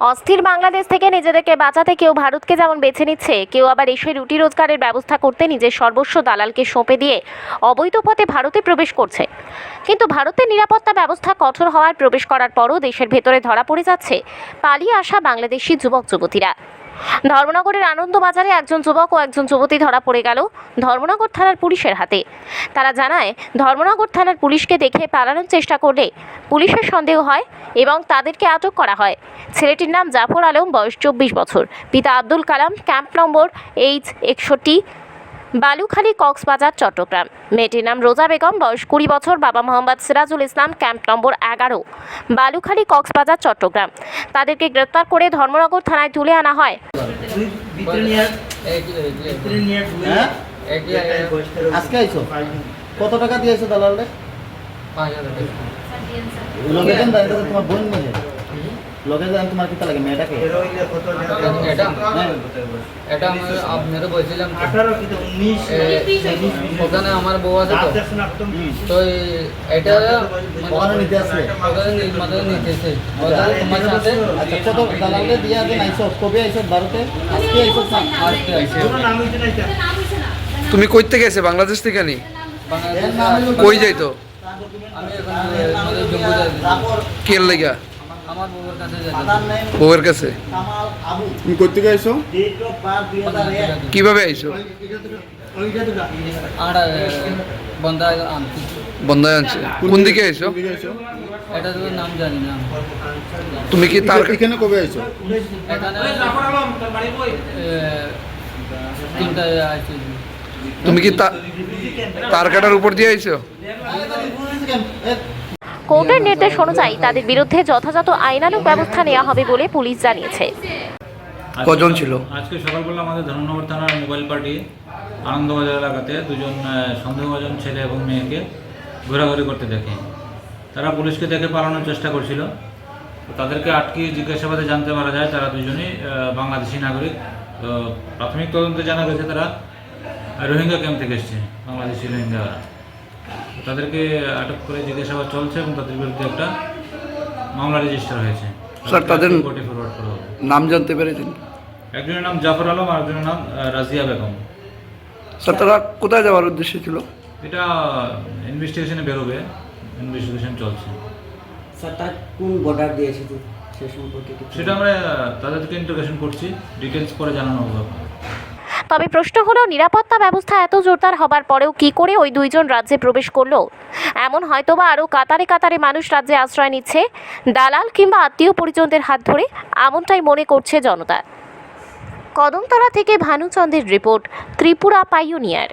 অস্থির বাংলাদেশ থেকে নিজেদেরকে বাঁচাতে কেউ ভারতকে যেমন বেছে নিচ্ছে, কেউ আবার এসে রুটি রোজগারের ব্যবস্থা করতে নিজের সর্বস্ব দালালকে সঁপে দিয়ে অবৈধ পথে ভারতে প্রবেশ করছে। কিন্তু ভারতের নিরাপত্তা ব্যবস্থা কঠোর হওয়ার প্রবেশ করার পরও দেশের ভেতরে ধরা পড়ে যাচ্ছে পালিয়ে আসা বাংলাদেশি যুবক যুবতীরা ধর্মনগরের আনন্দবাজারে একজন যুবক ও একজন যুবতী ধরা পড়ে গেল ধর্মনগর থানার পুলিশের হাতে। তারা জানায়, ধর্মনগর থানার পুলিশকে দেখে পালানোর চেষ্টা করলে পুলিশের সন্দেহ হয় এবং তাদেরকে আটক করা হয়। ছেলেটির নাম জাফর আলম, বয়স চব্বিশ বছর। পিতা Abdul Kalam, camp number H একষট্টি। বালুখালী কক্সবাজার চট্টগ্রাম। মেয়েটির নাম রোজা বেগম বয়স কুড়ি বছর বাবা মোহাম্মদ সিরাজুল ইসলাম ক্যাম্প নম্বর এগারো। বালুখালী কক্সবাজার চট্টগ্রাম। তাদেরকে গ্রেপ্তার করে ধর্মনগর থানায় তুলে আনা হয়। হ্যাঁ? আজকে আইছো? কত টাকা দিয়েছ দালালে তোমার বোন নিয়ে লগে দেন তোমার কিতা লাগে মেয়েটাকে? এটা? এটা আমি আপনাকে বলছিলাম তো। ওখানে আমার বউ আছে তো। তো এটা ওখানে নিতে আসলে ওদের নি- মানে নিতেছে ওদের তোমার সাথে? আচ্ছা কত দালালে দিয়ে দেন আইছো কবে আইছো ভারতে আজকে হইছে না এটা? তুমি কই থেকে গেছে বাংলাদেশ থেকে নি? কই যাইতো? আমি এখন মানে জম্মু যাচ্ছি। কে লাগা? বউয়ের কাছে যাচ্ছি ফাদার নেম বউয়ের কাছে? কামাল আবু। তুমি হাজার এক। কীভাবে আইছো? আর বন্ধা আনছি। বন্ধায় আনছে। কোন দিকে এটা তো নাম জানি না। তুমি কি তার এখানে কবে আইছো? এখানে তিনটা আছে তুমি কি তার কাটার উপর দিয়ে আইছো? কোর্টের নির্দেশ অনুযায়ী তাদের বিরুদ্ধে যথাযথ আইনানুগ ব্যবস্থা নেওয়া হবে বলে পুলিশ জানিয়েছে। কজন ছিল? আজকে সকালবেলা আমাদের ধর্মনগর থানার মোবাইল পার্টি আনন্দবাজার এলাকাতে দুজন সন্দেহভাজন ছেলে এবং মেয়েকে ঘোরাঘুরি করতে দেখে। তারা পুলিশকে দেখে পালানোর চেষ্টা করছিল। তো তাদেরকে আটকে জিজ্ঞাসাবাদে জানতে পারা যায় তারা দুজনই আহ, বাংলাদেশি নাগরিক। তো প্রাথমিক তদন্তে জানা গেছে তারা রোহিঙ্গা ক্যাম্প থেকে এসছে বাংলাদেশি রোহিঙ্গারা। তাদেরকে আটক করে জিজ্ঞাসাবাদ চলছে এবং তাদের বিরুদ্ধে একটা মামলা রেজিস্টার হয়েছে। স্যার, তাদের- কোর্টে ফরওয়ার্ড করা হবে। নাম জানতে পেরেছেন? একজনের নাম জাফর আলম আর একজনের নাম রাজিয়া বেগম। স্যার তারা কোথায় যাওয়ার উদ্দেশ্য ছিল? এটা ইনভেস্টিগেশনে বেরোবে। ইনভেস্টিগেশন চলছে। স্যার তার কোন বর্ডার দিয়ে এসেছে সে সম্পর্কে সেটা আমরা তাদেরকে ইন্টারোগেশন করছি। ডিটেলস পরে জানানো হবে। তবে প্রশ্ন হলো, নিরাপত্তা ব্যবস্থা এত জোরদার হবার পরেও কি করে ওই দুইজন রাজ্যে প্রবেশ করল? এমন হয়তোবা আরও কাতারে কাতারে মানুষ রাজ্যে আশ্রয় নিচ্ছে। দালাল কিংবা আত্মীয় পরিজনদের হাত ধরে এমনটাই মনে করছে জনতা। কদমতলা থেকে ভানুচন্দ্রের রিপোর্ট, ত্রিপুরা পাইওনিয়ার।